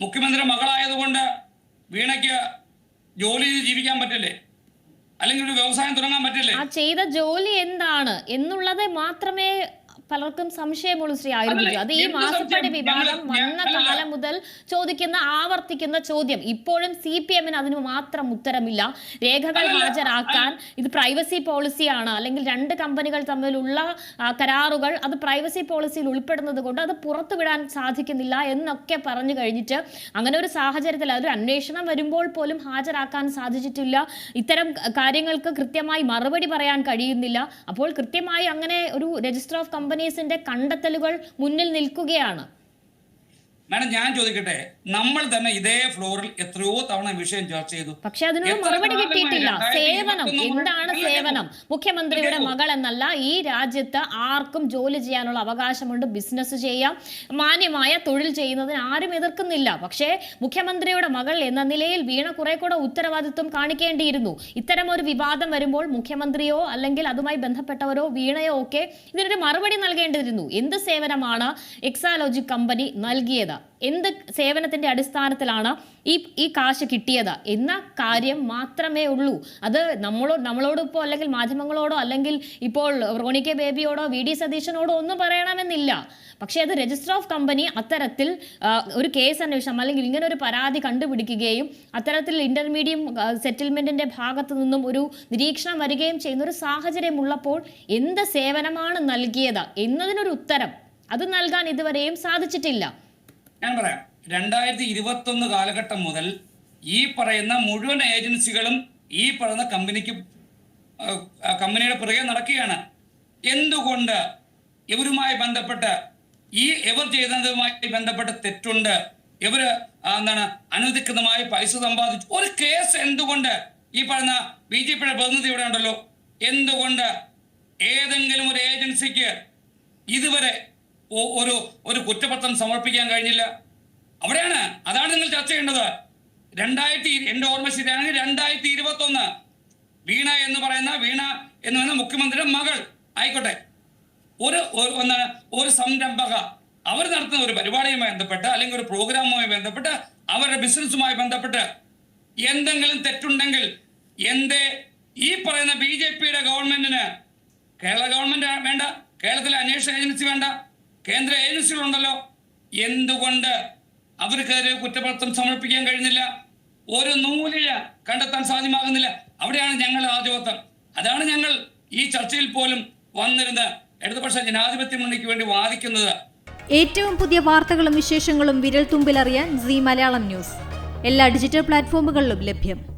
മുഖ്യമന്ത്രി മകളായതുകൊണ്ട് വീണയ്ക്ക് ജോലി ചെയ്ത് ജീവിക്കാൻ പറ്റില്ലേ? അല്ലെങ്കിൽ ഒരു വ്യവസായം തുടങ്ങാൻ പറ്റില്ലേ? ആ ചെയ്ത ജോലി എന്താണ് എന്നുള്ളത് മാത്രമേ പലർക്കും സംശയമുള്ളൂ ശ്രീ ആയുർബിജു അത് ഈ മാസപ്പടി വിവാദം വന്ന കാലം മുതൽ ചോദിക്കുന്ന ആവർത്തിക്കുന്ന ചോദ്യം. ഇപ്പോഴും സി പി എമ്മിന് അതിന് മാത്രം ഉത്തരമില്ല. രേഖകൾ ഹാജരാക്കാൻ ഇത് പ്രൈവസി പോളിസിയാണ്. അല്ലെങ്കിൽ രണ്ട് കമ്പനികൾ തമ്മിലുള്ള കരാറുകൾ അത് പ്രൈവസി പോളിസിയിൽ ഉൾപ്പെടുന്നത് കൊണ്ട് അത് പുറത്തുവിടാൻ സാധിക്കുന്നില്ല എന്നൊക്കെ പറഞ്ഞു കഴിഞ്ഞിട്ട് അങ്ങനെ ഒരു സാഹചര്യത്തിൽ അതൊരു അന്വേഷണം വരുമ്പോൾ പോലും ഹാജരാക്കാൻ സാധിച്ചിട്ടില്ല. ഇത്തരം കാര്യങ്ങൾക്ക് കൃത്യമായി മറുപടി പറയാൻ കഴിയുന്നില്ല. അപ്പോൾ കൃത്യമായി അങ്ങനെ ഒരു രജിസ്റ്റർ ഓഫ് കമ്പനീസിന്റെ കണ്ടെത്തലുകൾ മുന്നിൽ നിൽക്കുകയാണ്. മാഡം ഞാൻ ചോദിക്കട്ടെ നമ്മൾ തന്നെ ഇതേ ഫ്ലോറിൽ എത്രയോ തവണ വിഷയം ചർച്ച ചെയ്തു. പക്ഷെ അതിനൊരു മറുപടി കിട്ടിയിട്ടില്ല. സേവനം. എന്താണ് സേവനം? മുഖ്യമന്ത്രിയുടെ. മകൾ എന്നല്ല ഈ രാജ്യത്ത് ആർക്കും ജോലി ചെയ്യാനുള്ള അവകാശമുണ്ട് ബിസിനസ് ചെയ്യാം മാന്യമായ തൊഴിൽ ചെയ്യുന്നതിന് ആരും എതിർക്കുന്നില്ല. പക്ഷേ മുഖ്യമന്ത്രിയുടെ മകൾ എന്ന നിലയിൽ വീണ കുറെ കൂടെ ഉത്തരവാദിത്വം കാണിക്കേണ്ടിയിരുന്നു. ഇത്തരം ഒരു വിവാദം വരുമ്പോൾ മുഖ്യമന്ത്രിയോ അല്ലെങ്കിൽ അതുമായി ബന്ധപ്പെട്ടവരോ വീണയോ ഒക്കെ ഇതിനൊരു മറുപടി നൽകേണ്ടിയിരുന്നു. എന്ത് സേവനമാണ് എക്സാലോജി കമ്പനി നൽകിയത്? എന്ത് സേവനത്തിന്റെ അടിസ്ഥാനത്തിലാണ് ഈ ഈ കാശ് കിട്ടിയത്? എന്ന കാര്യം മാത്രമേ ഉള്ളൂ. അത് നമ്മളോ നമ്മളോട് അല്ലെങ്കിൽ മാധ്യമങ്ങളോടോ അല്ലെങ്കിൽ ഇപ്പോൾ റോണി കെ ബേബിയോടോ വി ഡി സതീശനോടോ ഒന്നും പറയണമെന്നില്ല. പക്ഷേ അത് രജിസ്റ്റർ ഓഫ് കമ്പനി അത്തരത്തിൽ ഒരു കേസ് അന്വേഷണം അല്ലെങ്കിൽ ഇങ്ങനെ ഒരു പരാതി കണ്ടുപിടിക്കുകയും അത്തരത്തിൽ ഇന്റർമീഡിയം സെറ്റിൽമെന്റിന്റെ ഭാഗത്തു നിന്നും ഒരു നിരീക്ഷണം വരികയും ചെയ്യുന്ന ഒരു സാഹചര്യം ഉള്ളപ്പോൾ എന്ത് സേവനമാണ് നൽകിയത് എന്നതിനൊരു ഉത്തരം. അത് നൽകാൻ ഇതുവരെയും സാധിച്ചിട്ടില്ല. ഞാൻ പറയാം. രണ്ടായിരത്തി ഇരുപത്തി ഒന്ന് കാലഘട്ടം മുതൽ ഈ പറയുന്ന മുഴുവൻ ഏജൻസികളും ഈ പറയുന്ന കമ്പനിക്ക് കമ്പനിയുടെ പുറകെ നടക്കുകയാണ്. എന്തുകൊണ്ട് ഇവരുമായി ബന്ധപ്പെട്ട് ഈ എവർ ചെയ്തതുമായി ബന്ധപ്പെട്ട് തെറ്റുണ്ട്? ഇവർ എന്താണ് അനധികൃതമായി പൈസ സമ്പാദിച്ചു. ഒരു കേസ് എന്തുകൊണ്ട് ഈ പറയുന്ന ബി ജെ പിയുടെ പ്രതിനിധി ഇവിടെ ഉണ്ടല്ലോ? എന്തുകൊണ്ട് ഏതെങ്കിലും ഒരു ഏജൻസിക്ക് ഇതുവരെ ഒരു ഒരു കുറ്റപത്രം സമർപ്പിക്കാൻ കഴിഞ്ഞില്ല. അവിടെയാണ് അതാണ് നിങ്ങൾ ചർച്ച ചെയ്യേണ്ടത്. രണ്ടായിരത്തി എന്റെ ഓർമ്മ ശരിയാണെങ്കിൽ രണ്ടായിരത്തി ഇരുപത്തി ഒന്ന് വീണ എന്ന് പറയുന്ന വീണ എന്ന് പറയുന്ന മുഖ്യമന്ത്രിയുടെ മകൾ ആയിക്കോട്ടെ. ഒരു എന്താണ് ഒരു സംരംഭക. അവർ നടത്തുന്ന ഒരു പരിപാടിയുമായി ബന്ധപ്പെട്ട് അല്ലെങ്കിൽ ഒരു പ്രോഗ്രാമുമായി ബന്ധപ്പെട്ട് അവരുടെ ബിസിനസ്സുമായി ബന്ധപ്പെട്ട് എന്തെങ്കിലും തെറ്റുണ്ടെങ്കിൽ എന്തേ ഈ പറയുന്ന ബി ജെ പിയുടെ ഗവൺമെന്റിന് കേരള ഗവൺമെന്റ് വേണ്ട കേരളത്തിലെ അന്വേഷണ ഏജൻസി വേണ്ട കേന്ദ്ര ഏജൻസികളുണ്ടല്ലോ. എന്തുകൊണ്ട് അവർക്കെതിരെ കുറ്റപത്രം സമർപ്പിക്കാൻ കഴിയുന്നില്ല? ഒരു നൂലിഴ കണ്ടെത്താൻ സാധ്യമാകുന്നില്ല. അവിടെയാണ് ഞങ്ങൾ ആധിപത്യം. അതാണ് ഞങ്ങൾ ഈ ചർച്ചയിൽ പോലും വന്നിരുന്ന് ഇടതുപക്ഷ ജനാധിപത്യ മുന്നണിക്ക് വേണ്ടി വാദിക്കുന്നത്. ഏറ്റവും പുതിയ വാർത്തകളും വിശേഷങ്ങളും വിരൽ തുമ്പിലറിയാൻ സി മലയാളം ന്യൂസ്. എല്ലാ ഡിജിറ്റൽ പ്ലാറ്റ്ഫോമുകളിലും ലഭ്യം.